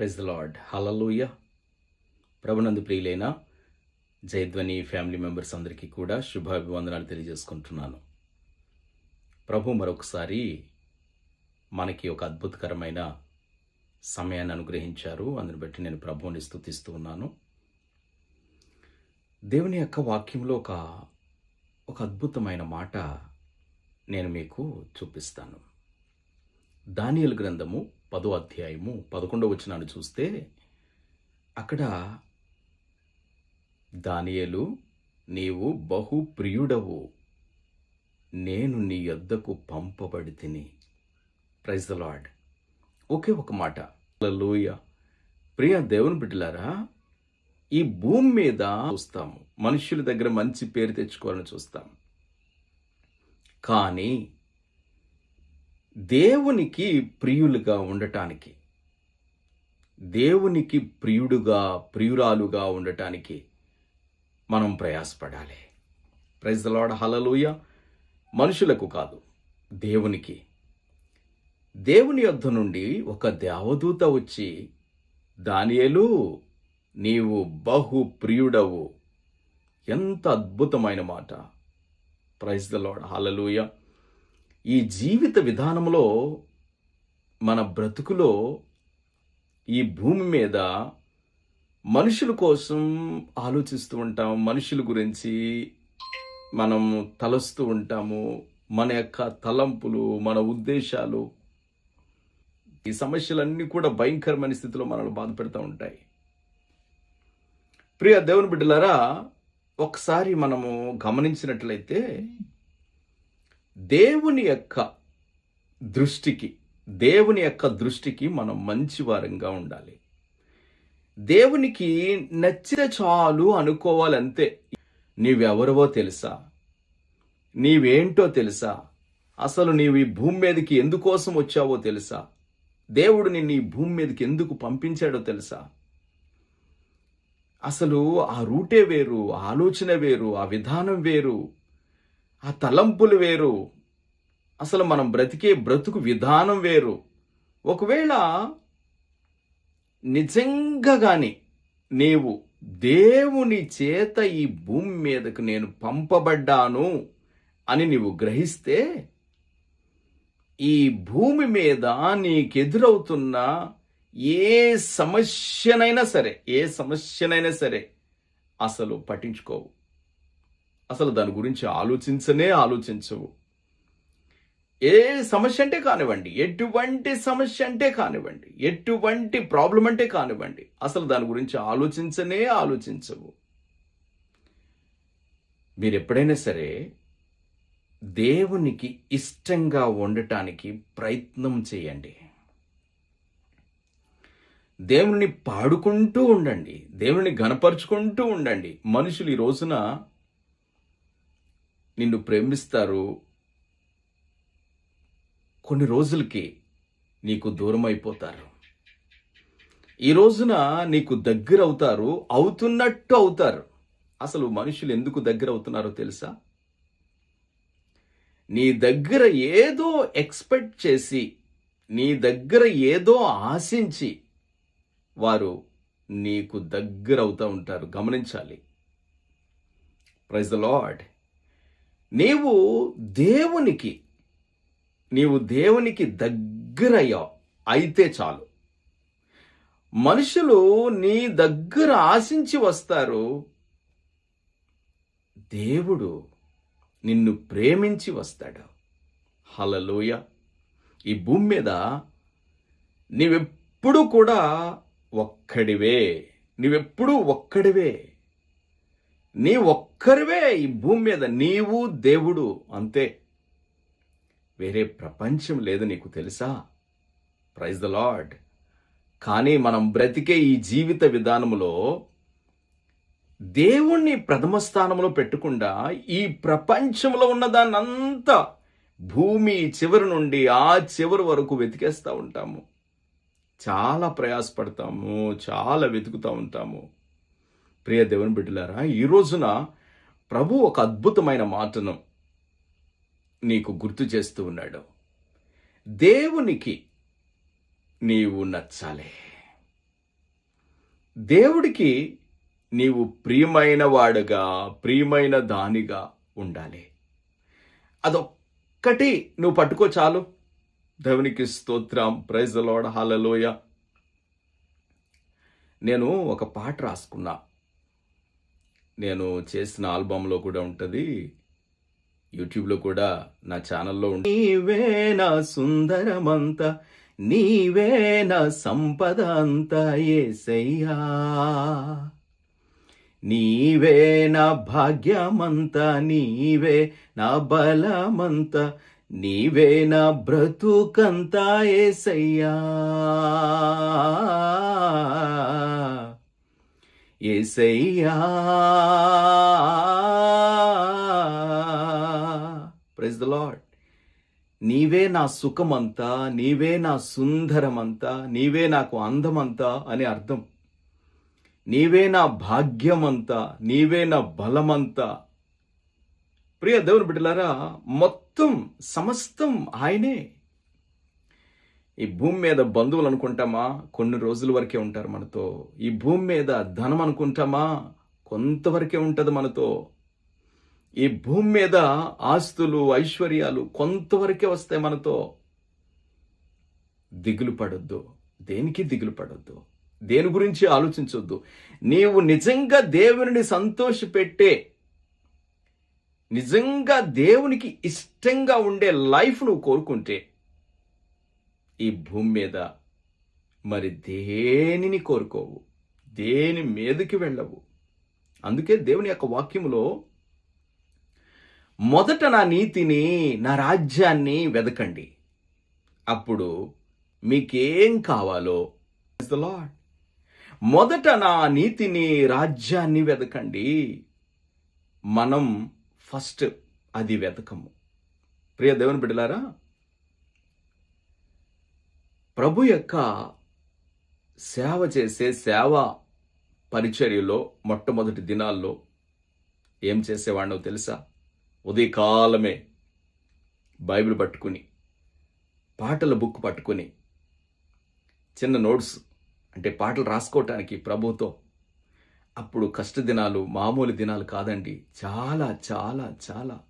Praise the lord. హలలుయ ప్రభునందు ప్రియులైన జయధ్వని family members అందరికీ కూడా శుభాభివందనాలు తెలియజేసుకుంటున్నాను. ప్రభు మరొకసారి మనకి ఒక అద్భుతకరమైన సమయాన్ని అనుగ్రహించారు. అందుని బట్టి నేను ప్రభువుని స్థుతిస్తూ ఉన్నాను. దేవుని యొక్క వాక్యంలో ఒక ఒక అద్భుతమైన మాట నేను మీకు చూపిస్తాను. దానియల్ గ్రంథము పదో అధ్యాయము పదకొండవ వచనాన్ని చూస్తే అక్కడ దానియలు నీవు బహు ప్రియుడవు. నేను నీ యొద్దకు పంపబడి తిని ప్రైజ్ ద లాడ్ ఒకే ఒక మాట. లూయ ప్రియ దేవుని బిడ్డలారా ఈ భూమి మీద చూస్తాము. మనుషుల దగ్గర మంచి పేరు తెచ్చుకోవాలని చూస్తాం. కానీ దేవునికి ప్రియులుగా ఉండటానికి దేవునికి ప్రియుడుగా ప్రియురాలుగా ఉండటానికి మనం ప్రయాసపడాలి. ప్రైజ్ ద హలలుయ మనుషులకు కాదు దేవునికి. దేవుని యొద్ధ నుండి ఒక దేవదూత వచ్చి దానియలు నీవు బహు ప్రియుడవు. ఎంత అద్భుతమైన మాట. ప్రైజ్ ద లాడ్ హలలుయ ఈ జీవిత విధానంలో మన బ్రతుకులో ఈ భూమి మీద మనుషుల కోసం ఆలోచిస్తూ ఉంటాం మనుషుల గురించి మనం తలస్తూ ఉంటాము మన యొక్క తలంపులు మన ఉద్దేశాలు. ఈ సమస్యలన్నీ కూడా భయంకరమైన స్థితిలో మనల్ని బాధ పెడతా ఉంటాయి. ప్రియ దేవుని బిడ్డలారా ఒకసారి మనము గమనించినట్లయితే దేవుని యొక్క దృష్టికి దేవుని యొక్క దృష్టికి మనం మంచి వారంగా ఉండాలి. దేవునికి నచ్చిన చాలు అనుకోవాలంతే. నీవెవరవో తెలుసా? నీవేంటో తెలుసా? అసలు నీవు ఈ భూమి మీదకి ఎందుకోసం వచ్చావో తెలుసా? దేవుడు నిన్ను ఈ భూమి మీదకి ఎందుకు పంపించాడో తెలుసా? అసలు ఆ రూటే వేరు ఆ ఆలోచన వేరు ఆ విధానం వేరు. ఆ తలంపులు వేరు. అసలు మనం బ్రతికే బ్రతుకు విధానం వేరు. ఒకవేళ నిజంగా కానీ నీవు దేవుని చేత ఈ భూమి మీదకు నేను పంపబడ్డాను అని నీవు గ్రహిస్తే ఈ భూమి మీద నీకెదురవుతున్న ఏ సమస్యనైనా సరే ఏ సమస్యనైనా సరే అసలు పట్టించుకోవు. అసలు దాని గురించి ఆలోచించనే ఆలోచించవు. ఏ సమస్య అంటే కానివ్వండి ఎటువంటి సమస్య అంటే కానివ్వండి ఎటువంటి ప్రాబ్లం అంటే కానివ్వండి అసలు దాని గురించి ఆలోచించనే ఆలోచించవు. మీరు ఎప్పుడైనా సరే దేవునికి ఇష్టంగా ఉండటానికి ప్రయత్నం చేయండి. దేవుణ్ణి పాడుకుంటూ ఉండండి దేవుణ్ణి గనపరుచుకుంటూ ఉండండి. మనుషులు ఈ రోజున నిన్ను ప్రేమిస్తారు. కొన్ని రోజులకి నీకు దూరం అయిపోతారు ఈ రోజున నీకు దగ్గర అవుతారు అవుతున్నట్టు అవుతారు. అసలు మనుషులు ఎందుకు దగ్గర అవుతున్నారో తెలుసా? నీ దగ్గర ఏదో ఎక్స్పెక్ట్ చేసి నీ దగ్గర ఏదో ఆశించి వారు నీకు దగ్గర అవుతూ ఉంటారు. గమనించాలి. ప్రైజ్ ద లాడ్ నీవు దేవునికి నీవు దేవునికి దగ్గరయ్యావు. అయితే చాలు. మనుషులు నీ దగ్గర ఆశించి వస్తారు. దేవుడు నిన్ను ప్రేమించి వస్తాడు. హలలోయ ఈ భూమి మీద నీవెప్పుడు కూడా ఒక్కడివే. నీవెప్పుడు ఒక్కడివే. నీ ఒక్క ఒక్కరివే ఈ భూమి మీద నీవు దేవుడు అంతే. వేరే ప్రపంచం లేదు నీకు తెలుసా? ప్రైజ్ ద లార్డ్ కానీ మనం బ్రతికే ఈ జీవిత విధానంలో దేవుణ్ణి ప్రథమ స్థానంలో పెట్టకుండా ఈ ప్రపంచంలో ఉన్నదాన్నంతా భూమి చివరి నుండి ఆ చివరి వరకు వెతికేస్తూ ఉంటాము. చాలా ప్రయాసపడతాము చాలా వెతుకుతూ ఉంటాము. ప్రియ దేవుని బిడ్డలారా ఈ రోజున ప్రభు ఒక అద్భుతమైన మాటను నీకు గుర్తు చేస్తూ ఉన్నాడు. దేవునికి నీవు నచ్చాలి. దేవుడికి నీవు ప్రియమైన వాడుగా ప్రియమైన దానిగా ఉండాలి. అదొక్కటి నువ్వు పట్టుకో చాలు. దేవునికి స్తోత్రం ప్రైజ్ లోడ హాలలోయ నేను ఒక పాట రాసుకున్నా. నేను చేసిన ఆల్బంలో కూడా ఉంటుంది. యూట్యూబ్లో కూడా నా ఛానల్లో ఉంటుంది. నీవే నా సుందరమంత నీవే నా సంపద అంత ఏసయ్యా. నీవే నా భాగ్యమంత నీవే నా బలమంత నీవే నా బ్రతుకంత ఏసయ్యా. ఏసయ్యా. ప్రైజ్ ద లాడ్ నీవే నా సుఖమంతా నీవే నా సుందరమంతా నీవే నాకు అందమంతా అని అర్థం. నీవే నా భాగ్యమంతా నీవే నా బలమంతా. ప్రియ దేవుని బిడ్డలారా మొత్తం సమస్తం ఆయనే. ఈ భూమి మీద బంధువులు అనుకుంటామా? కొన్ని రోజుల వరకే ఉంటారు మనతో. ఈ భూమి మీద ధనం అనుకుంటామా? కొంతవరకే ఉంటుంది మనతో. ఈ భూమి మీద ఆస్తులు ఐశ్వర్యాలు కొంతవరకే వస్తాయి మనతో. దిగులు పడొద్దు. దేనికి దిగులు పడొద్దు? దేని గురించి ఆలోచించొద్దు? నీవు నిజంగా దేవుని సంతోషపెట్టే నిజంగా దేవునికి ఇష్టంగా ఉండే లైఫ్ నువ్వు కోరుకుంటే ఈ భూమి మీద మరి దేనిని కోరుకోవు? దేని మీదకి వెళ్ళవు? అందుకే దేవుని యొక్క వాక్యములో మొదట నా నీతిని నా రాజ్యాన్ని వెదకండి. అప్పుడు మీకేం కావాలో? లాడ్ మొదట నా నీతిని రాజ్యాన్ని వెదకండి. మనం ఫస్ట్ అది వెతకము ప్రియ దేవుని బిడ్డలారా ప్రభు యొక్క సేవ చేసే సేవ పరిచర్యలో మొట్టమొదటి దినాల్లో ఏం చేసేవాడినో తెలుసా? ఉదయకాలమే బైబిల్ పట్టుకుని పాటల బుక్ పట్టుకుని చిన్న నోట్స్ అంటే పాటలు రాసుకోవటానికి ప్రభుతో అప్పుడు కష్ట దినాలు మామూలు దినాలు కాదండి. చాలా చాలా చాలా.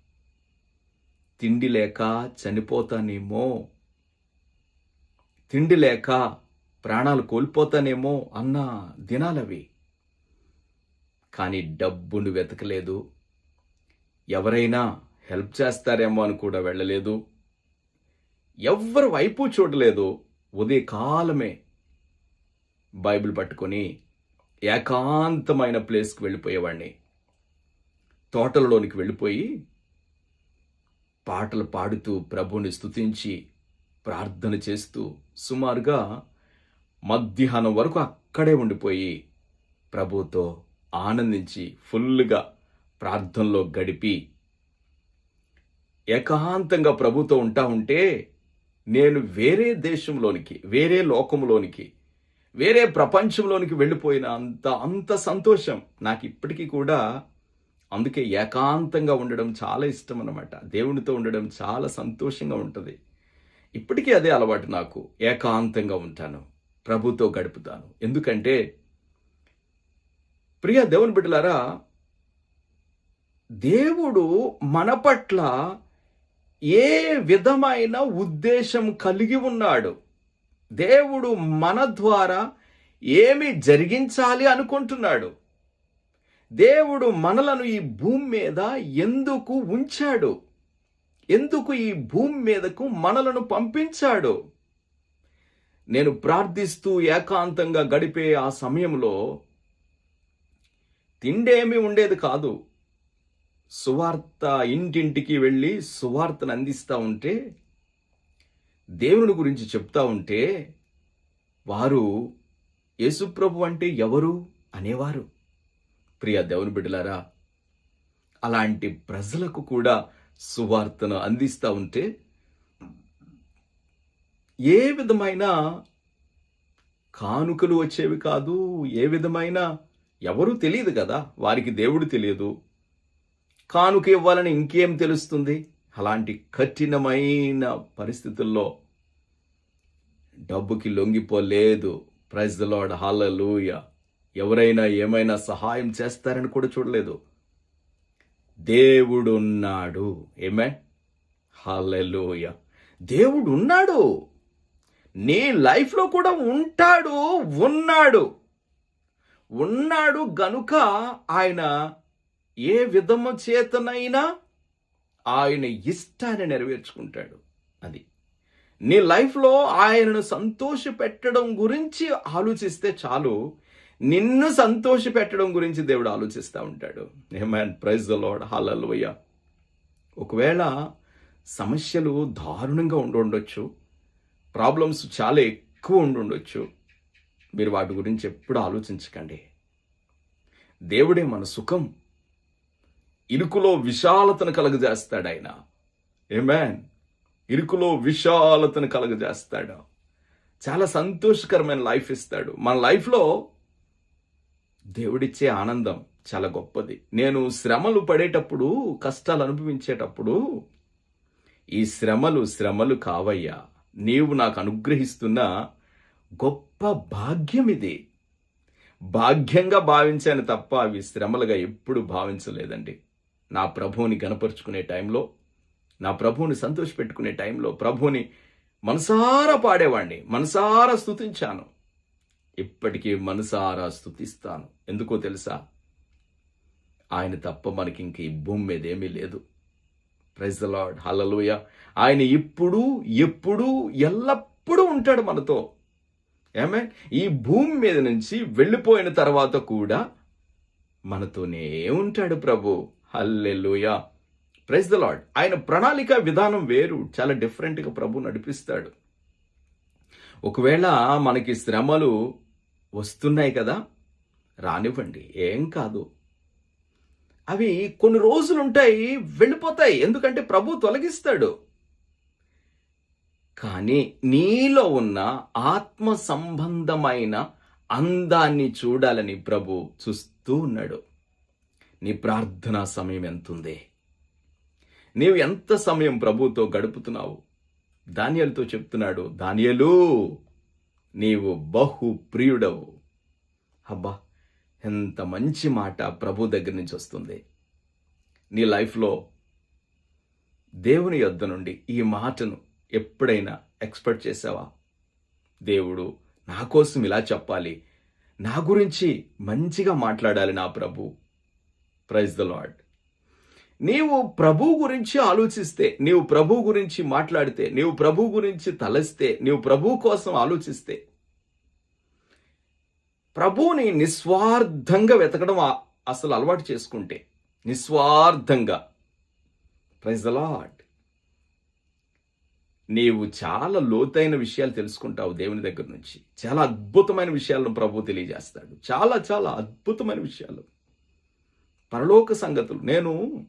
తిండి లేక చనిపోతానేమో తిండి లేక ప్రాణాలు కోల్పోతానేమో అన్న దినాలవి. కానీ డబ్బును వెతకలేదు. ఎవరైనా హెల్ప్ చేస్తారేమో అని కూడా వెళ్ళలేదు. ఎవ్వరి వైపు చూడలేదు. ఉదయకాలమే బైబిల్ పట్టుకొని ఏకాంతమైన ప్లేస్కి వెళ్ళిపోయేవాడిని తోటలలోనికి వెళ్ళిపోయి పాటలు పాడుతూ ప్రభుని స్తుతించి ప్రార్థన చేస్తూ సుమారుగా మధ్యాహ్నం వరకు అక్కడే ఉండిపోయి ప్రభుతో ఆనందించి ఫుల్గా ప్రార్థనలో గడిపి ఏకాంతంగా ప్రభుతో ఉంటా ఉంటే నేను వేరే దేశంలోనికి వేరే లోకంలోనికి వేరే ప్రపంచంలోనికి వెళ్ళిపోయిన అంత అంత సంతోషం నాకు ఇప్పటికీ కూడా అందుకే ఏకాంతంగా ఉండడం చాలా ఇష్టం అన్నమాట. దేవునితో ఉండడం చాలా సంతోషంగా ఉంటుంది. ఇప్పటికీ అదే అలవాటు నాకు. ఏకాంతంగా ఉంటాను. ప్రభుతో గడుపుతాను. ఎందుకంటే ప్రియ దేవుని బిడ్డలారా దేవుడు మన పట్ల ఏ విధమైన ఉద్దేశం కలిగి ఉన్నాడు? దేవుడు మన ద్వారా ఏమి జరిగించాలి అనుకుంటున్నాడు? దేవుడు మనలను ఈ భూమి మీద ఎందుకు ఉంచాడు? ఎందుకు ఈ భూమి మీదకు మనలను పంపించాడు? నేను ప్రార్థిస్తూ ఏకాంతంగా గడిపే ఆ సమయంలో తిండేమీ ఉండేది కాదు. సువార్త ఇంటింటికి వెళ్ళి సువార్తను అందిస్తూ ఉంటే దేవుని గురించి చెప్తా ఉంటే వారు యేసుప్రభు అంటే ఎవరు అనేవారు. ప్రియ దేవుని బిడ్డలారా అలాంటి ప్రజలకు కూడా సువార్తను అందిస్తూ ఉంటే ఏ విధమైన కానుకలు వచ్చేవి కాదు ఏ విధమైన ఎవరూ తెలియదు కదా వారికి దేవుడు తెలియదు. కానుక ఇవ్వాలని ఇంకేం తెలుస్తుంది? అలాంటి కఠినమైన పరిస్థితుల్లో డబ్బుకి లొంగిపోలేదు. ప్రైజ్ ద లార్డ్ హాలూయ ఎవరైనా ఏమైనా సహాయం చేస్తారని కూడా చూడలేదు. దేవుడున్నాడు. ఏమే హల్లెలూయ దేవుడు ఉన్నాడు నీ లైఫ్లో కూడా ఉంటాడు ఉన్నాడు. ఉన్నాడు గనుక ఆయన ఏ విధము చేతనైనా ఆయన ఇష్టాన్ని నెరవేర్చుకుంటాడు. అది. నీ లైఫ్లో ఆయనను సంతోష పెట్టడం గురించి ఆలోచిస్తే చాలు. నిన్ను సంతోష పెట్టడం గురించి దేవుడు ఆలోచిస్తూ ఉంటాడు. Amen praise the Lord hallelujah ఒకవేళ సమస్యలు దారుణంగా ఉండుండొచ్చు ప్రాబ్లమ్స్ చాలా ఎక్కువ ఉండుండొచ్చు మీరు వాటి గురించి ఎప్పుడు ఆలోచించకండి. దేవుడే మన సుఖం. ఇరుకులో విశాలతను కలుగజేస్తాడు ఆయన. ఏమాన్ ఇరుకులో విశాలతను కలుగజేస్తాడు. చాలా సంతోషకరమైన లైఫ్ ఇస్తాడు. మన లైఫ్లో దేవుడిచ్చే ఆనందం చాలా గొప్పది. నేను శ్రమలు పడేటప్పుడు కష్టాలు అనుభవించేటప్పుడు ఈ శ్రమలు శ్రమలు కావయ్యా. నీవు నాకు అనుగ్రహిస్తున్న గొప్ప భాగ్యం ఇది. భాగ్యంగా భావించాను తప్ప అవి శ్రమలుగా ఎప్పుడు భావించలేదండి. నా ప్రభువుని గనపరుచుకునే టైంలో నా ప్రభువుని సంతోషపెట్టుకునే టైంలో ప్రభువుని మనసారా పాడేవాడిని మనసారా స్తుతించాను. ఇప్పటికీ మనసారా స్థుతిస్తాను ఎందుకో తెలుసా? ఆయన తప్ప మనకి ఇంక ఈ భూమి మీద ఏమీ లేదు. ప్రైజ్ ద లార్డ్ హల్లెలూయా ఆయన ఇప్పుడు ఎప్పుడు ఎల్లప్పుడూ ఉంటాడు మనతో. ఏమే ఈ భూమి మీద నుంచి వెళ్ళిపోయిన తర్వాత కూడా మనతోనే ఉంటాడు ప్రభు. హల్లెలుయ ప్రైజ్ ద లార్డ్ ఆయన ప్రణాళిక విధానం వేరు. చాలా డిఫరెంట్గా ప్రభు నడిపిస్తాడు. ఒకవేళ మనకి శ్రమలు వస్తున్నాయి కదా రానివ్వండి. ఏం కాదు. అవి కొన్ని రోజులు ఉంటాయి వెళ్ళిపోతాయి. ఎందుకంటే ప్రభు తొలగిస్తాడు. కానీ నీలో ఉన్న ఆత్మ సంబంధమైన అందాన్ని చూడాలని ప్రభు చూస్తూ ఉన్నాడు. నీ ప్రార్థనా సమయం ఎంతుంది? నీవు ఎంత సమయం ప్రభుతో గడుపుతున్నావు? దానియలతో చెప్తున్నాడు దానియలు నీవు బహు ప్రియుడవు. అబ్బా ఎంత మంచి మాట ప్రభు దగ్గర నుంచి వస్తుంది. నీ లైఫ్లో దేవుని యొద్ద నుండి ఈ మాటను ఎప్పుడైనా ఎక్స్పెక్ట్ చేసావా? దేవుడు నా కోసం ఇలా చెప్పాలి. నా గురించి మంచిగా మాట్లాడాలి నా ప్రభు. ప్రైజ్ ద లాడ్ నీవు ప్రభు గురించి ఆలోచిస్తే నీవు ప్రభు గురించి మాట్లాడితే నీవు ప్రభు గురించి తలస్తే నీవు ప్రభు కోసం ఆలోచిస్తే ప్రభువుని నిస్వార్థంగా వెతకడం అసలు అలవాటు చేసుకుంటే నిస్వార్థంగా. ప్రైజ్ ద లాడ్ నీవు చాలా లోతైన విషయాలు తెలుసుకుంటావు దేవుని దగ్గర నుంచి. చాలా అద్భుతమైన విషయాలను ప్రభు తెలియజేస్తాడు. చాలా చాలా అద్భుతమైన విషయాలు. పరలోక సంగతులు. నేను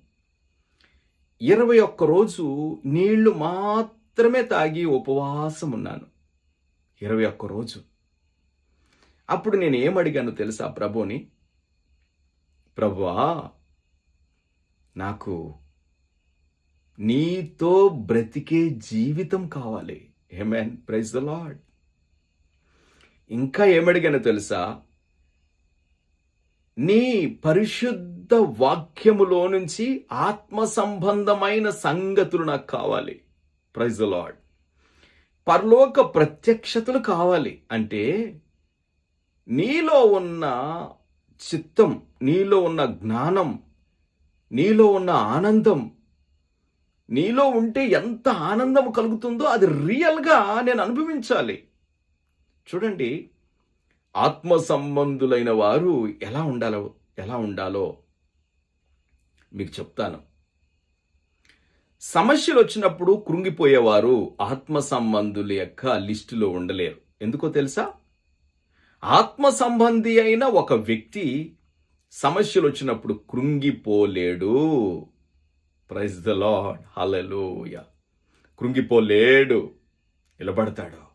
ఇరవై ఒక్క రోజు నీళ్ళు మాత్రమే తాగి ఉపవాసం ఉన్నాను ఇరవై ఒక్క రోజు. అప్పుడు నేను ఏమడిగాను తెలుసా ప్రభుని ప్రభువా నాకు నీతో బ్రతికే జీవితం కావాలి. హెమెన్ ప్రైజ్ ద లాడ్ ఇంకా ఏమడిగాను తెలుసా? నీ పరిశుద్ధ వాక్యములో నుంచి ఆత్మ సంబంధమైన సంగతులు నాకు కావాలి. ప్రైజ్ లాడ్ పరలోక ప్రత్యక్షతలు కావాలి అంటే నీలో ఉన్న చిత్తం నీలో ఉన్న జ్ఞానం నీలో ఉన్న ఆనందం నీలో ఉంటే ఎంత ఆనందం కలుగుతుందో అది రియల్గా నేను అనుభవించాలి. చూడండి ఆత్మ సంబంధులైన వారు ఎలా ఉండాలో ఎలా ఉండాలో మీకు చెప్తాను. సమస్యలు వచ్చినప్పుడు కృంగిపోయేవారు ఆత్మ సంబంధుల యొక్క లిస్టులో ఉండలేరు. ఎందుకో తెలుసా? ఆత్మ సంబంధి అయిన ఒక వ్యక్తి సమస్యలు వచ్చినప్పుడు కృంగిపోలేడు. ప్రైజ్ ద లాడ్ హలలోయ కృంగిపోలేడు. నిలబడతాడు.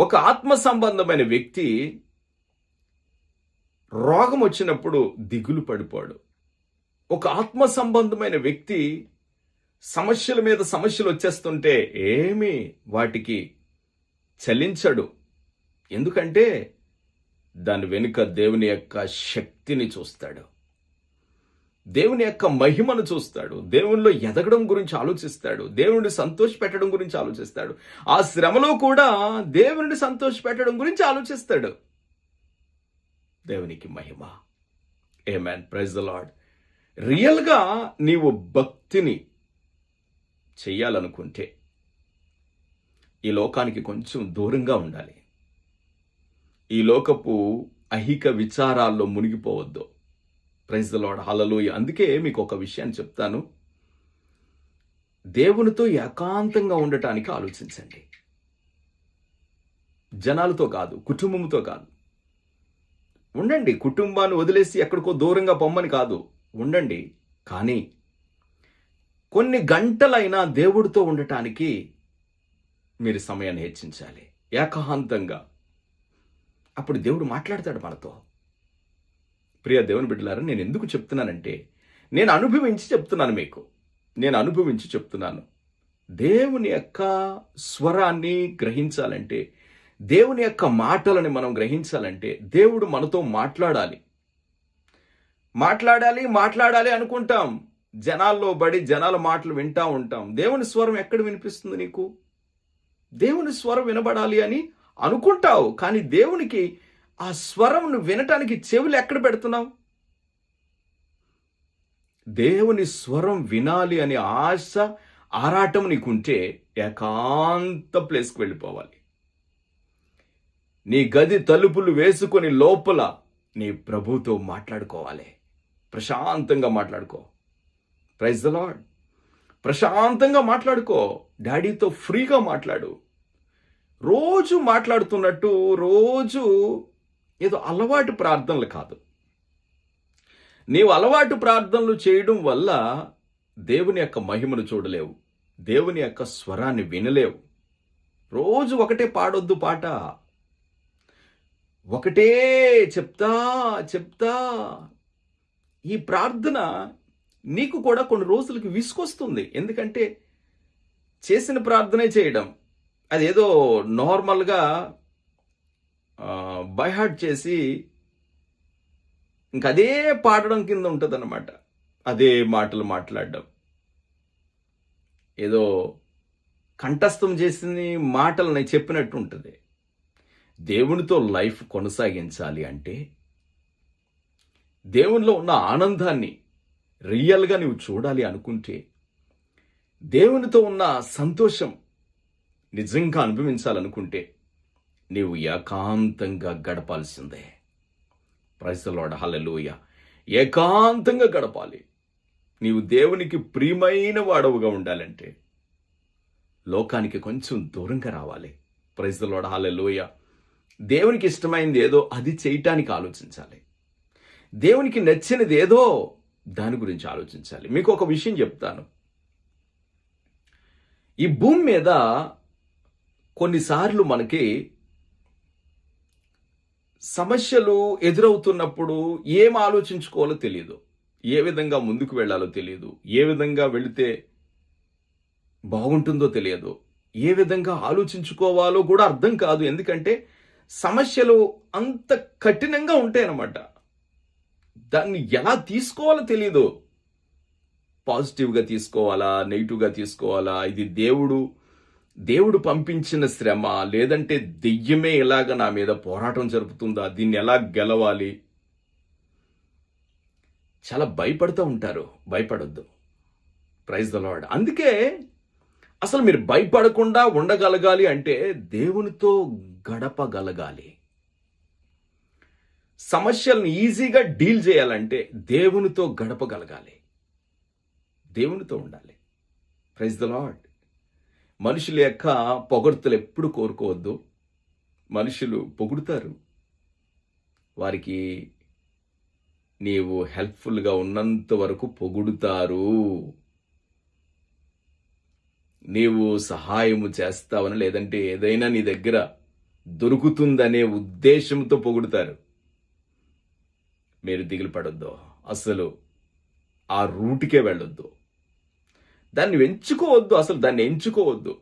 ఒక ఆత్మ సంబంధమైన వ్యక్తి రోగం వచ్చినప్పుడు దిగులు పడిపోడు. ఒక ఆత్మ సంబంధమైన వ్యక్తి సమస్యల మీద సమస్యలు వచ్చేస్తుంటే ఏమీ వాటికి చలించడు. ఎందుకంటే దాని వెనుక దేవుని యొక్క శక్తిని చూస్తాడు. దేవుని యొక్క మహిమను చూస్తాడు. దేవునిలో ఎదగడం గురించి ఆలోచిస్తాడు. దేవుని సంతోష పెట్టడం గురించి ఆలోచిస్తాడు. ఆ శ్రమలో కూడా దేవుని సంతోష పెట్టడం గురించి ఆలోచిస్తాడు. దేవునికి మహిమ. Amen praise the Lord రియల్గా నీవు భక్తిని చెయ్యాలనుకుంటే ఈ లోకానికి కొంచెం దూరంగా ఉండాలి. ఈ లోకపు అహిక విచారాల్లో మునిగిపోవద్దు. ప్రైజ్ ద లాడ్ హలలోయ అందుకే మీకు ఒక విషయాన్ని చెప్తాను. దేవునితో ఏకాంతంగా ఉండటానికి ఆలోచించండి. జనాలతో కాదు కుటుంబంతో కాదు. ఉండండి కుటుంబాన్ని వదిలేసి ఎక్కడికో దూరంగా పొమ్మని కాదు. ఉండండి కానీ కొన్ని గంటలైనా దేవుడితో ఉండటానికి మీరు సమయాన్ని హెచ్చించాలి. ఏకాంతంగా. అప్పుడు దేవుడు మాట్లాడతాడు మనతో. ప్రియ దేవుని బిడ్డలారా నేను ఎందుకు చెప్తున్నానంటే నేను అనుభవించి చెప్తున్నాను మీకు. నేను అనుభవించి చెప్తున్నాను. దేవుని యొక్క స్వరాన్ని గ్రహించాలంటే దేవుని యొక్క మాటలని మనం గ్రహించాలంటే దేవుడు మనతో మాట్లాడాలి. మాట్లాడాలి మాట్లాడాలి అనుకుంటాం. జనాల్లో బడి జనాల మాటలు వింటా ఉంటాం. దేవుని స్వరం ఎక్కడ వినిపిస్తుంది నీకు? దేవుని స్వరం వినబడాలి అని అనుకుంటావు. కానీ దేవునికి ఆ స్వరం నువ్వు వినటానికి చెవులు ఎక్కడ పెడుతున్నావు? దేవుని స్వరం వినాలి అనే ఆశ ఆరాటం నీకుంటే ఏకాంత ప్లేస్కి వెళ్ళిపోవాలి. నీ గది తలుపులు వేసుకొని లోపల నీ ప్రభుతో మాట్లాడుకోవాలి. ప్రశాంతంగా మాట్లాడుకో. ప్రైజ్ ద లాడ్ ప్రశాంతంగా మాట్లాడుకో. డాడీతో ఫ్రీగా మాట్లాడు. రోజు మాట్లాడుతున్నట్టు రోజు ఏదో అలవాటు ప్రార్థనలు కాదు. నీవు అలవాటు ప్రార్థనలు చేయడం వల్ల దేవుని యొక్క మహిమను చూడలేవు. దేవుని యొక్క స్వరాన్ని వినలేవు. రోజు ఒకటే పాడొద్దు పాట. ఒకటే చెప్తా చెప్తా. ఈ ప్రార్థన నీకు కూడా కొన్ని రోజులకి విసుకొస్తుంది. ఎందుకంటే చేసిన ప్రార్థనే చేయడం. అదేదో నార్మల్గా బైహార్ట్ చేసి ఇంక అదే పాడడం కింద ఉంటుంది అనమాట అదే మాటలు మాట్లాడడం. ఏదో కంఠస్థం చేసిన మాటలని చెప్పినట్టు ఉంటుంది. దేవునితో లైఫ్ కొనసాగించాలి అంటే దేవునిలో ఉన్న ఆనందాన్ని రియల్గా నువ్వు చూడాలి అనుకుంటే దేవునితో ఉన్న సంతోషం నిజంగా అనుభవించాలనుకుంటే నీవు ఏకాంతంగా గడపాల్సిందే. ప్రైసలోడ హలలోయ ఏకాంతంగా గడపాలి. నీవు దేవునికి ప్రియమైన వాడవుగా ఉండాలంటే లోకానికి కొంచెం దూరంగా రావాలి. ప్రైజలోడ హలలోయ దేవునికి ఇష్టమైంది ఏదో అది చేయటానికి ఆలోచించాలి. దేవునికి నచ్చినది ఏదో దాని గురించి ఆలోచించాలి. మీకు ఒక విషయం చెప్తాను. ఈ భూమి మీద కొన్నిసార్లు మనకి సమస్యలు ఎదురవుతున్నప్పుడు ఏం ఆలోచించుకోవాలో తెలియదు ఏ విధంగా ముందుకు వెళ్ళాలో తెలియదు ఏ విధంగా వెళితే బాగుంటుందో తెలియదు. ఏ విధంగా ఆలోచించుకోవాలో కూడా అర్థం కాదు. ఎందుకంటే సమస్యలు అంత కఠినంగా ఉంటాయన్నమాట. దాన్ని ఎలా తీసుకోవాలో తెలియదు పాజిటివ్గా తీసుకోవాలా? నెగిటివ్గా తీసుకోవాలా? ఇది దేవుడు దేవుడు పంపించిన శ్రమ లేదంటే దెయ్యమే ఇలాగ నా మీద పోరాటం జరుపుతుందా? దీన్ని ఎలా గెలవాలి? చాలా భయపడుతూ ఉంటారు. భయపడొద్దు. ప్రైజ్ ద లాడ్ అందుకే అసలు మీరు భయపడకుండా ఉండగలగాలి అంటే దేవునితో గడపగలగాలి. సమస్యలను ఈజీగా డీల్ చేయాలంటే దేవునితో గడపగలగాలి. దేవునితో ఉండాలి. ప్రైజ్ ద లాడ్ మనుషుల యొక్క పొగడ్తలు ఎప్పుడు కోరుకోవద్దు. మనుషులు పొగుడుతారు. వారికి నీవు హెల్ప్ఫుల్గా ఉన్నంత వరకు పొగుడుతారు. నీవు సహాయము చేస్తావని లేదంటే ఏదైనా నీ దగ్గర దొరుకుతుందనే ఉద్దేశంతో పొగుడుతారు. మీరు దిగులు పడొద్దు. అసలు ఆ రూట్కే వెళ్ళొద్దు. దాన్ని ఎంచుకోవద్దు అసలు దాన్ని ఎంచుకోవద్దు.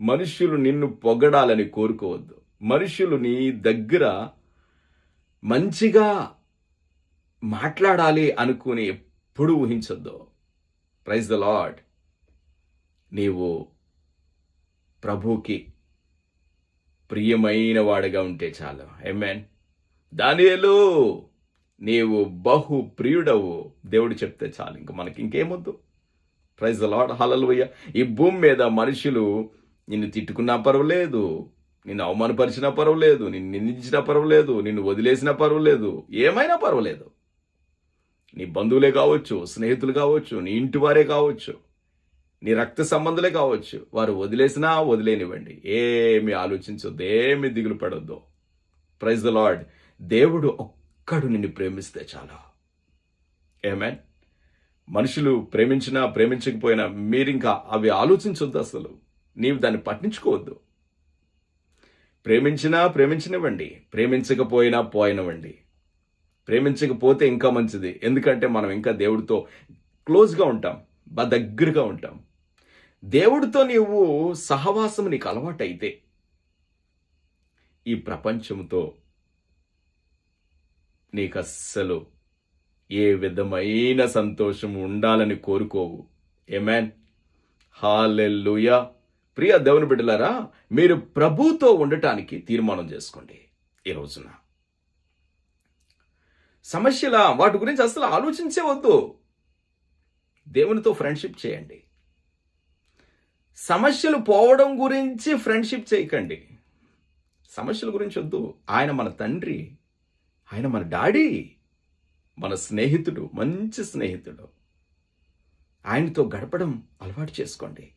మనుష్యులు నిన్ను పొగడాలని కోరుకోవద్దు. మనుష్యులు నీ దగ్గర మంచిగా మాట్లాడాలి అనుకుని ఎప్పుడు ఊహించొద్దు. ప్రైజ్ ద లాడ్ నీవు ప్రభుకి ప్రియమైన వాడిగా ఉంటే చాలు. ఎమ్మెన్ దానియలు నీవు బహు ప్రియుడవు. దేవుడు చెప్తే చాలు. ఇంక మనకి ఇంకేమొద్దు ప్రైజ్ ద లాడ్ హలలుయ్య ఈ భూమి మీద మనుషులు నిన్ను తిట్టుకున్నా పర్వాలేదు నిన్ను అవమానపరిచినా పర్వాలేదు నిన్ను నిందించినా పర్వాలేదు నిన్ను వదిలేసినా పర్వాలేదు ఏమైనా పర్వాలేదు. నీ బంధువులే కావచ్చు స్నేహితులు కావచ్చు నీ ఇంటి వారే కావచ్చు నీ రక్త సంబంధులే కావచ్చు వారు వదిలేసినా వదిలేనివ్వండి. ఏమి ఆలోచించొద్దు ఏమి దిగులు పడొద్దు. ప్రైజ్ ద లాడ్ దేవుడు ఒక్కడు నిన్ను ప్రేమిస్తే చాలా. ఏమేన్ మనుషులు ప్రేమించినా ప్రేమించకపోయినా మీరింకా అవి ఆలోచించొద్దు అసలు. నీవు దాన్ని పట్టించుకోవద్దు. ప్రేమించినా ప్రేమించినవ్వండి ప్రేమించకపోయినా పోయినవ్వండి ప్రేమించకపోతే ఇంకా మంచిది ఎందుకంటే మనం ఇంకా దేవుడితో క్లోజ్గా ఉంటాం బా దగ్గరగా ఉంటాం. దేవుడితో నీవు సహవాసం నీకు అలవాటైతే ఈ ప్రపంచంతో నీకు అస్సలు ఏ విధమైన సంతోషం ఉండాలని కోరుకోవు. ఏమాన్ హాలెల్లుయా ప్రియ దేవుని బిడ్డలారా మీరు ప్రభుతో ఉండటానికి తీర్మానం చేసుకోండి ఈ రోజున. సమస్యల వాటి గురించి అసలు ఆలోచించే వద్దు. దేవునితో ఫ్రెండ్షిప్ చేయండి. సమస్యలు పోవడం గురించి ఫ్రెండ్షిప్ చేయకండి. సమస్యల గురించి వద్దు. ఆయన మన తండ్రి ఆయన మన డాడీ. మన స్నేహితుడు మంచి స్నేహితుడు. ఆయనతో గడపడం అలవాటు చేసుకోండి.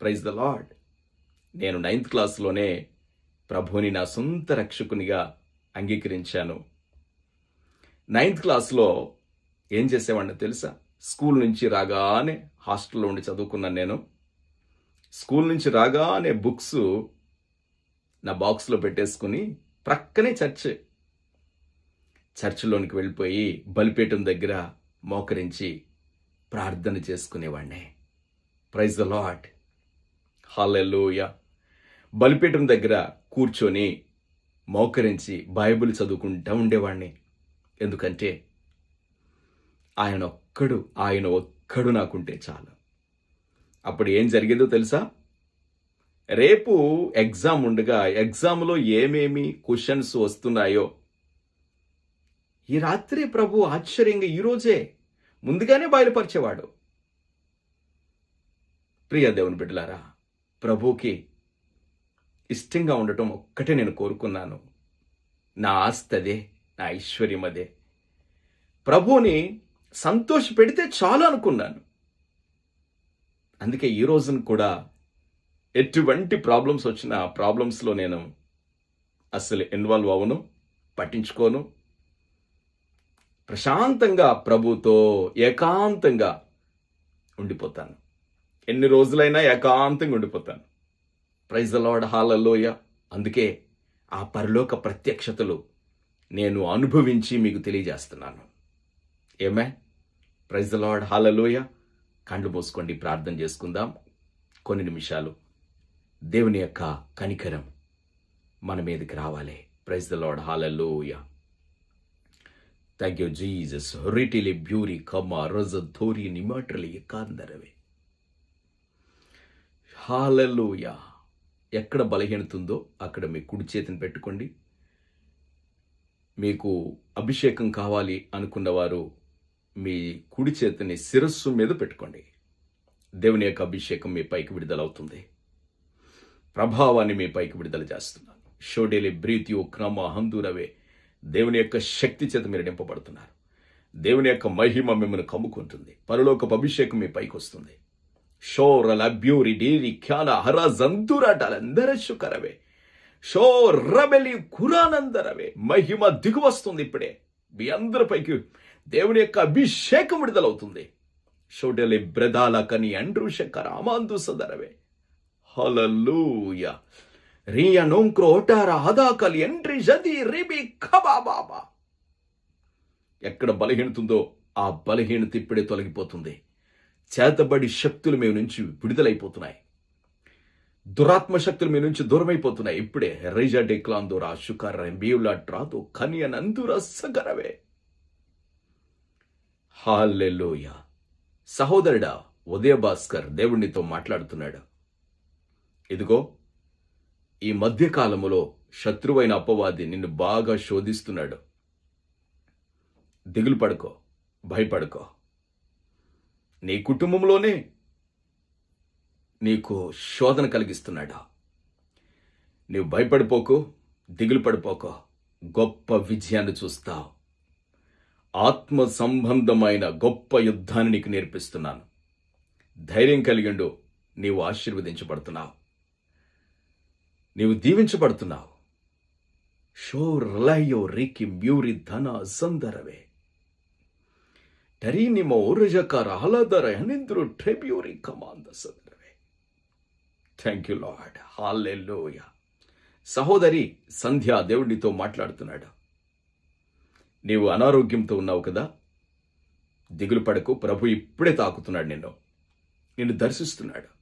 ప్రైజ్ ద లాడ్ నేను నైన్త్ క్లాస్లోనే ప్రభుని నా సొంత రక్షకునిగా అంగీకరించాను. నైన్త్ క్లాస్లో ఏం చేసేవాడిని తెలుసా? స్కూల్ నుంచి రాగానే హాస్టల్లో ఉండి చదువుకున్నాను నేను. స్కూల్ నుంచి రాగానే బుక్స్ నా బాక్స్లో పెట్టేసుకుని ప్రక్కనే చర్చ్. చర్చిలోనికి వెళ్ళిపోయి బలిపీఠం దగ్గర మోకరించి ప్రార్థన చేసుకునేవాడిని ప్రైజ్ ద లాట్ హాలెల్లోయ. బలిపీఠం దగ్గర కూర్చొని మోకరించి బైబిల్ చదువుకుంటూ ఉండేవాడిని ఎందుకంటే ఆయన ఒక్కడు ఆయన ఒక్కడు నాకుంటే చాలు. అప్పుడు ఏం జరిగేదో తెలుసా? రేపు ఎగ్జామ్ ఉండగా ఎగ్జామ్లో ఏమేమి క్వశ్చన్స్ వస్తున్నాయో ఈ రాత్రి ప్రభు ఆశ్చర్యంగా ఈరోజే ముందుగానే బయలుపరిచేవాడు. ప్రియ దేవుని బిడ్డలారా ప్రభుకి ఇష్టంగా ఉండటం ఒక్కటే నేను కోరుకున్నాను. నా ఆస్తి అదే నా ఐశ్వర్యం అదే. ప్రభువుని సంతోష పెడితే చాలు అనుకున్నాను. అందుకే ఈ రోజున కూడా ఎటువంటి ప్రాబ్లమ్స్ వచ్చినా ప్రాబ్లమ్స్లో నేను అస్సలు ఇన్వాల్వ్ అవ్వను పట్టించుకోను. ప్రశాంతంగా ప్రభుతో ఏకాంతంగా ఉండిపోతాను. ఎన్ని రోజులైనా ఏకాంతంగా ఉండిపోతాను. ప్రైజ్ లార్డ్ హాలలోయ అందుకే ఆ పరలోక ప్రత్యక్షతలు నేను అనుభవించి మీకు తెలియజేస్తున్నాను. ఏమే ప్రైజ్ లార్డ్ హాలలోయ కండ్లు మూసుకోండి ప్రార్థన చేసుకుందాం. కొన్ని నిమిషాలు దేవుని యొక్క కనికరం మన మీదకి రావాలి. Praise the Lord hallelujah thank you Jesus రిటిలి బ్యూరి కమ్మ రొజ ధోరి నిమట్రలి కాందరవే హాలలోయ ఎక్కడ బలహీనత ఉందో అక్కడ మీ కుడి చేతిని పెట్టుకోండి మీకు అభిషేకం కావాలి అనుకున్నవారు మీ కుడి చేతిని శిరస్సు మీద పెట్టుకోండి దేవుని యొక్క అభిషేకం మీ పైకి విడుదలవుతుంది ప్రభావాన్ని మీ పైకి విడుదల చేస్తున్నాను షోడేలి బ్రీత్యు క్రమ హందూరవే దేవుని యొక్క శక్తి చేత మీరు నింపబడుతున్నారు. దేవుని యొక్క మహిమ మిమ్మల్ని కమ్ముకుంటుంది. పరలోకపు అభిషేకం మీ పైకి వస్తుంది. షోర బ్యూరి డీరి ఖ్యాల హర జంతురాటాలందర శుకరవే. షో రబెలి కురానందరవే. మహిమ దిగు వస్తుంది ఇప్పుడే. మీ అందరి పైకి దేవుని యొక్క అభిషేకం విడుదలవుతుంది. షోడెలి బ్రదాల కని అండ్రూ శంకర అమాందు సదరవే. హలూయ రియ నోంక్రో otara హదాకలి ఎంట్రి జది రిబి ఖబాబాబా. ఎక్కడ బలహీనతుందో ఆ బలహీనత ఇప్పుడే తొలగిపోతుంది. చేతబడి శక్తులు మీ నుంచి విడుదలైపోతున్నాయి. దురాత్మ శక్తులు మీ నుంచి దూరమైపోతున్నాయి. ఇప్పుడే రైజా డెక్లాందోరా షుకార్ బియులా ట్రాతో కనియనందుర సగరవే. హాలెలోయ. సహోదరుడా ఉదయ భాస్కర్ దేవుణ్ణితో మాట్లాడుతున్నాడు. ఇదిగో ఈ మధ్యకాలములో శత్రువైన అప్పవాది నిన్ను బాగా శోధిస్తున్నాడు. దిగులు పడుకో భయపడుకో. నీ కుటుంబంలోనే నీకు శోధన కలిగిస్తున్నాడా. నీవు భయపడిపోకు దిగులు పడిపోకో. గొప్ప విజయాన్ని చూస్తావు. ఆత్మ సంబంధమైన గొప్ప యుద్ధాన్ని నీకు నేర్పిస్తున్నాను. ధైర్యం కలిగిండు నీవు ఆశీర్వదించబడుతున్నావు. నీవు దీవించబడుతున్నావు. షోర్ లయో రికి మ్యూరి ధన సందరవే. టరీనిమ ఓరజకార హలదర హనింద్రు ట్రెబ్యూరి కమాంద సందరవే. థ్యాంక్ యూ లార్డ్ హాలెల్లోయ సహోదరి సంధ్య దేవుడితో మాట్లాడుతున్నాడు. నీవు అనారోగ్యంతో ఉన్నావు కదా? దిగులు పడకు ప్రభు ఇప్పుడే తాకుతున్నాడు నిన్ను. నిన్ను దర్శిస్తున్నాడు.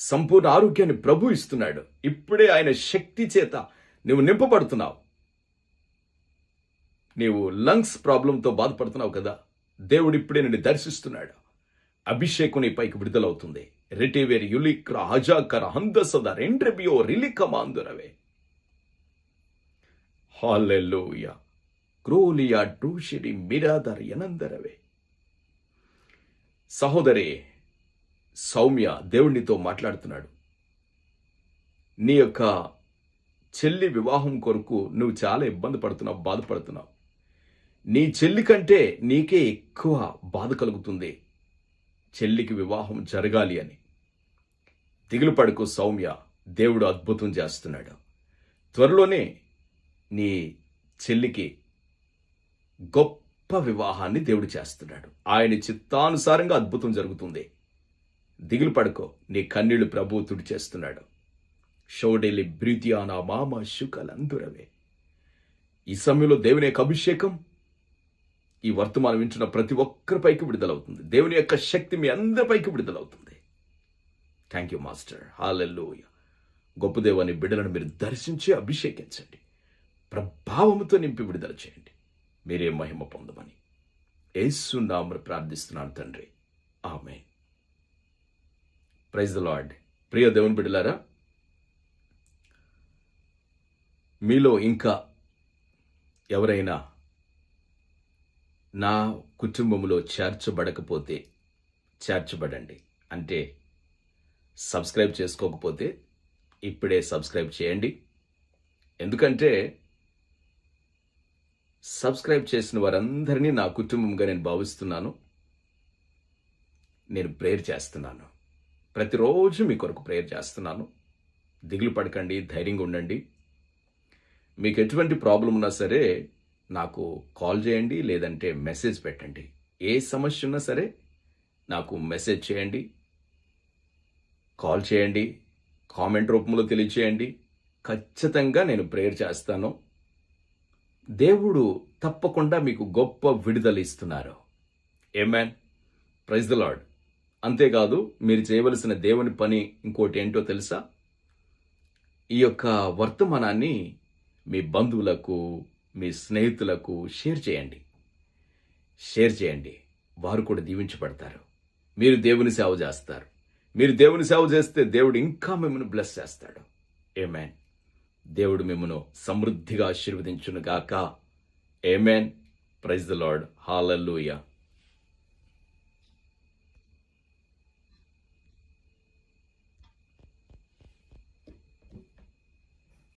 సంపూర్ణ ఆరోగ్యాన్ని ప్రభు ఇస్తున్నాడు. ఇప్పుడే ఆయన శక్తి చేత నువ్వు నింపబడుతున్నావు. నీవు లంగ్స్ ప్రాబ్లంతో బాధపడుతున్నావు కదా. దేవుడు ఇప్పుడే నిన్ను దర్శిస్తున్నాడు. అభిషేకం నీ పైకి విడుదలవుతుంది. రిటివేర్ యులిక్ర హజాకర హందసద రెండ్రెబియో రిలికమాందురవే హాలెల్లోయ. క్రోలియా టూషిడి మిరాదర్ ఎనందరవే సహోదరి సౌమ్య దేవునితో మాట్లాడుతున్నాడు. నీ యొక్క చెల్లి వివాహం కొరకు నువ్వు చాలా ఇబ్బంది పడుతున్నావు బాధపడుతున్నావు. నీ చెల్లి కంటే నీకే ఎక్కువ బాధ కలుగుతుంది. చెల్లికి వివాహం జరగాలి అని. దిగులు పడుకు సౌమ్య దేవుడు అద్భుతం చేస్తున్నాడు. త్వరలోనే నీ చెల్లికి గొప్ప వివాహాన్ని దేవుడు చేస్తున్నాడు. ఆయన చిత్తానుసారంగా అద్భుతం జరుగుతుంది. దిగులు పడుకో. నీ కన్నీళ్ళు ప్రభు తుడిచేస్తున్నాడు. షోడెలి బ్రీతియానా మామ శుకలందురవే. ఈ సమయంలో దేవుని యొక్క అభిషేకం ఈ వర్తమానం వింటున్న ప్రతి ఒక్కరిపైకి విడుదలవుతుంది. దేవుని యొక్క శక్తి మీ అందరిపైకి విడుదలవుతుంది. థ్యాంక్ యూ మాస్టర్ హాలెల్లోయ గొప్ప దేవాని బిడ్డలను మీరు దర్శించి అభిషేకించండి. ప్రభావముతో నింపి విడుదల చేయండి. మీరే మహిమ పొందమని. ఏసునామని ప్రార్థిస్తున్నాను తండ్రి. ఆమె ప్రైజ్ ద లాడ్ ప్రియ దేవుని బిడ్డలారా మీలో ఇంకా ఎవరైనా నా కుటుంబంలో చేర్చబడకపోతే చేర్చబడండి. అంటే సబ్స్క్రైబ్ చేసుకోకపోతే ఇప్పుడే సబ్స్క్రైబ్ చేయండి. ఎందుకంటే సబ్స్క్రైబ్ చేసిన వారందరినీ నా కుటుంబంగా నేను భావిస్తున్నాను. నేను ప్రేయర్ చేస్తున్నాను. ప్రతిరోజు మీ కొరకు ప్రేయర్ చేస్తున్నాను. దిగులు పడకండి ధైర్యంగా ఉండండి. మీకు ఎటువంటి ప్రాబ్లం ఉన్నా సరే నాకు కాల్ చేయండి లేదంటే మెసేజ్ పెట్టండి. ఏ సమస్య ఉన్నా సరే నాకు మెసేజ్ చేయండి కాల్ చేయండి కామెంట్ రూపంలో తెలియచేయండి. ఖచ్చితంగా నేను ప్రేయర్ చేస్తాను. దేవుడు తప్పకుండా మీకు గొప్ప విడుదల ఇస్తున్నారు. Amen praise the Lord అంతేకాదు మీరు చేయవలసిన దేవుని పని ఇంకోటి ఏంటో తెలుసా? ఈ యొక్క వర్తమానాన్ని మీ బంధువులకు మీ స్నేహితులకు షేర్ చేయండి. షేర్ చేయండి. వారు కూడా దీవించబడతారు. మీరు దేవుని సేవ చేస్తారు. మీరు దేవుని సేవ చేస్తే దేవుడు ఇంకా మిమ్మల్ని బ్లెస్ చేస్తాడు. ఏమేన్ దేవుడు మిమ్మను సమృద్ధిగా ఆశీర్వదించును గాక amen praise the lord hallelujah